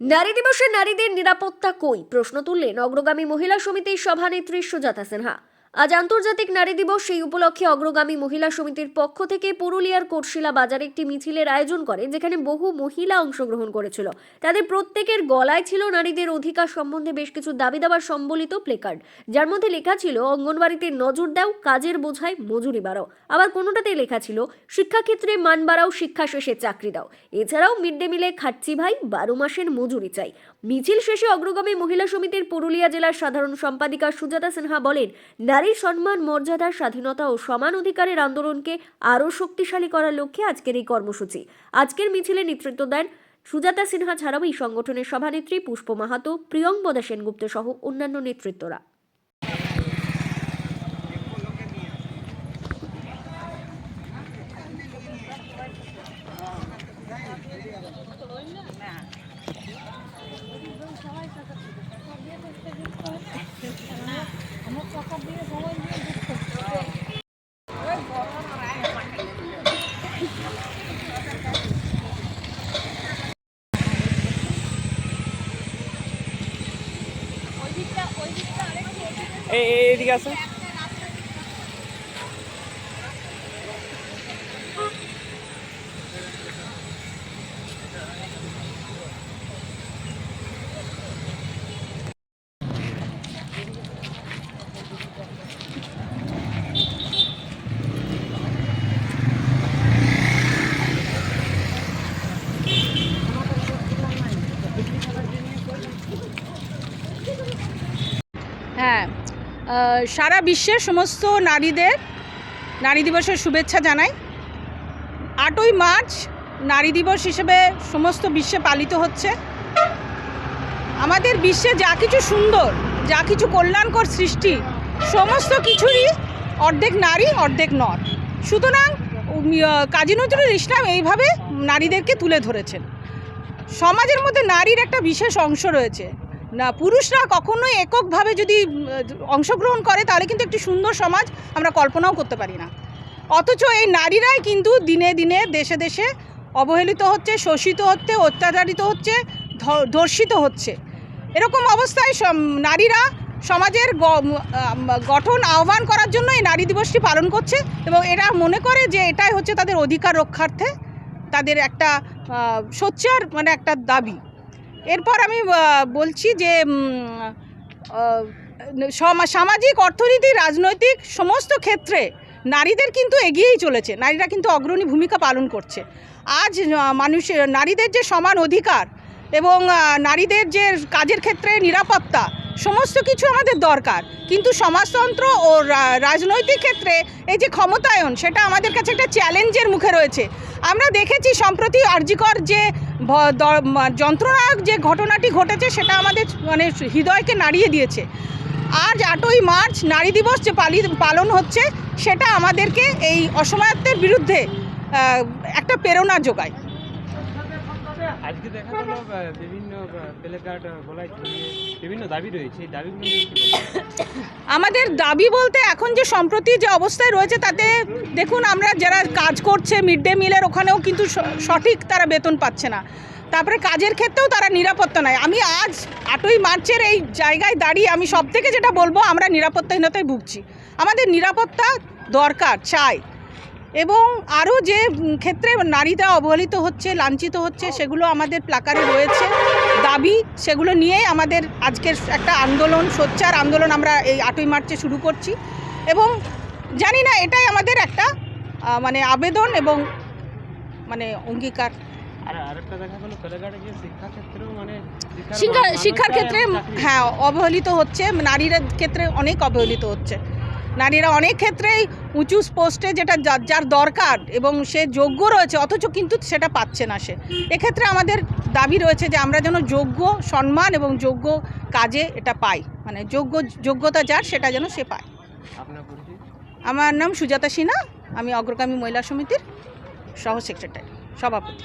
নারী দিবসে নারীদের নিরাপত্তা কই? প্রশ্ন তুললেন অগ্রগামী মহিলা সমিতির সভানেত্রী সুজাতা সিনহা। আজ আন্তর্জাতিক নারী দিবস, সেই উপলক্ষে অগ্রগামী মহিলা সমিতির পক্ষ থেকে পুরুলিয়ার কোটশিলা বাজারে একটি মিছিলের আয়োজন করে যেখানে বহু মহিলা অংশগ্রহণ করেছিল। তাদের প্রত্যেকের গলায় ছিল নারীদের অধিকার সম্বন্ধে বেশ কিছু দাবি দাবার সম্বলিত প্লেকার্ড। যার মধ্যে লেখা ছিল অঙ্গনবাড়িতে নজর দাও, কাজের বোঝায় মজুরি বাড়াও। আবার কোনোটাতে লেখা ছিল, শিক্ষাক্ষেত্রে মান বাড়াও, শিক্ষা শেষে চাকরি দাও। এছাড়াও মিড ডে মিলে খাচ্ছি ভাই, বারো মাসের মজুরি চাই। মিছিল শেষে অগ্রগামী মহিলা সমিতির পুরুলিয়া জেলার সাধারণ সম্পাদিকা সুজাতা সিনহা বলেন নারীর সম্মান মর্যাদার স্বাধীনতা ও সমান অধিকারের আন্দোলনকে আরও শক্তিশালী করার লক্ষ্যে আজকের এই কর্মসূচি। আজকের মিছিলে নেতৃত্ব দেন সুজাতা সিনহা ছাড়াও এই সংগঠনের সভানেত্রী পুষ্প মাহাতো, প্রিয়ঙ্গদা সেনগুপ্ত সহ অন্যান্য নেতৃত্বরা। এইদিকে আছে হ্যাঁ সারা বিশ্বের সমস্ত নারীদের, নারী দিবসের শুভেচ্ছা জানাই। আটই মার্চ নারী দিবস হিসেবে সমস্ত বিশ্বে পালিত হচ্ছে। আমাদের বিশ্বে যা কিছু সুন্দর, যা কিছু কল্যাণকর সৃষ্টি, সমস্ত কিছুরই অর্ধেক নারী, অর্ধেক নর। সুতরাং কাজী নজরুল ইসলাম এইভাবে নারীদেরকে তুলে ধরেছেন। সমাজের মধ্যে নারীর একটা বিশেষ অংশ রয়েছে। না, পুরুষরা কখনোই এককভাবে যদি অংশগ্রহণ করে, তাহলে কিন্তু একটি সুন্দর সমাজ আমরা কল্পনাও করতে পারি না। অথচ এই নারীরাই কিন্তু দিনে দিনে দেশে দেশে অবহেলিত হচ্ছে, শোষিত হচ্ছে, অত্যাচারিত হচ্ছে ধর্ষিত হচ্ছে। এরকম অবস্থায় নারীরা সমাজের গঠন আহ্বান করার জন্য এই নারী দিবসটি পালন করছে এবং এরা মনে করে যে এটাই হচ্ছে তাদের অধিকার রক্ষার্থে তাদের একটা সোচ্চার মানে একটা দাবি। এরপর আমি বলছি যে সামাজিক, অর্থনীতি, রাজনৈতিক সমস্ত ক্ষেত্রে নারীদের কিন্তু এগিয়েই চলেছে। নারীরা কিন্তু অগ্রণী ভূমিকা পালন করছে। আজ মানুষের নারীদের যে সমান অধিকার এবং নারীদের যে কাজের ক্ষেত্রে নিরাপত্তা সমস্ত কিছু আমাদের দরকার। কিন্তু সমাজতন্ত্র ও রাজনৈতিক ক্ষেত্রে এই যে ক্ষমতায়ন, সেটা আমাদের কাছে একটা চ্যালেঞ্জের মুখে রয়েছে। আমরা দেখেছি সম্প্রতি আর্যিকর যে যন্ত্রণায়ক যে ঘটনাটি ঘটেছে, সেটা আমাদের মানে হৃদয়কে নাড়িয়ে দিয়েছে। আজ আটই মার্চ, নারী দিবস যে পালি, পালন হচ্ছে, সেটা আমাদেরকে এই অসমায়ত্বের বিরুদ্ধে একটা প্রেরণা যোগায়। আজকে দেখা গেল বিভিন্ন প্লে কার্ড গলায় বিভিন্ন দাবি রয়েছে। এই দাবিগুলো আমাদের দাবি বলতে এখন যে সম্প্রতি যে অবস্থায় রয়েছে, তাতে দেখুন আমরা যারা কাজ করছে মিড ডে মিলের, ওখানেও কিন্তু সঠিক তারা বেতন পাচ্ছে না। তারপরে কাজের ক্ষেত্রেও তারা নিরাপত্তা নাই। আমি আজ আটই মার্চের এই জায়গায় দাঁড়িয়ে আমি সব থেকে যেটা বলব, আমরা নিরাপত্তাহীনতায় ভুগছি। আমাদের নিরাপত্তা দরকার, চাই। এবং আরও যে ক্ষেত্রে নারীরা অবহেলিত হচ্ছে লাঞ্ছিত হচ্ছে সেগুলো আমাদের প্লাকারে রয়েছে। দাবি সেগুলো নিয়েই আমাদের আজকের একটা আন্দোলন সোচ্চার আন্দোলন আমরা এই আটই মার্চে শুরু করছি। এবং জানি না এটাই আমাদের একটা মানে আবেদন এবং মানে অঙ্গীকার। মানে শিক্ষার শিক্ষা মান- ক্ষেত্রে হ্যাঁ অবহেলিত হচ্ছে। নারীদের ক্ষেত্রে অনেক অবহেলিত হচ্ছে। নারীরা অনেক ক্ষেত্রেই উঁচু পোস্টে যেটা যার- যার দরকার এবং সে যোগ্য রয়েছে অথচ কিন্তু সেটা পাচ্ছে না সে। এক্ষেত্রে আমাদের দাবি রয়েছে যে আমরা যেন যোগ্য সম্মান এবং যোগ্য কাজে এটা পাই। মানে যোগ্য যোগ্যতা যার সেটা যেন সে পায়। আমার নাম সুজাতা সিনহা আমি অগ্রগামী মহিলা সমিতির সহ সেক্রেটারি সভাপতি।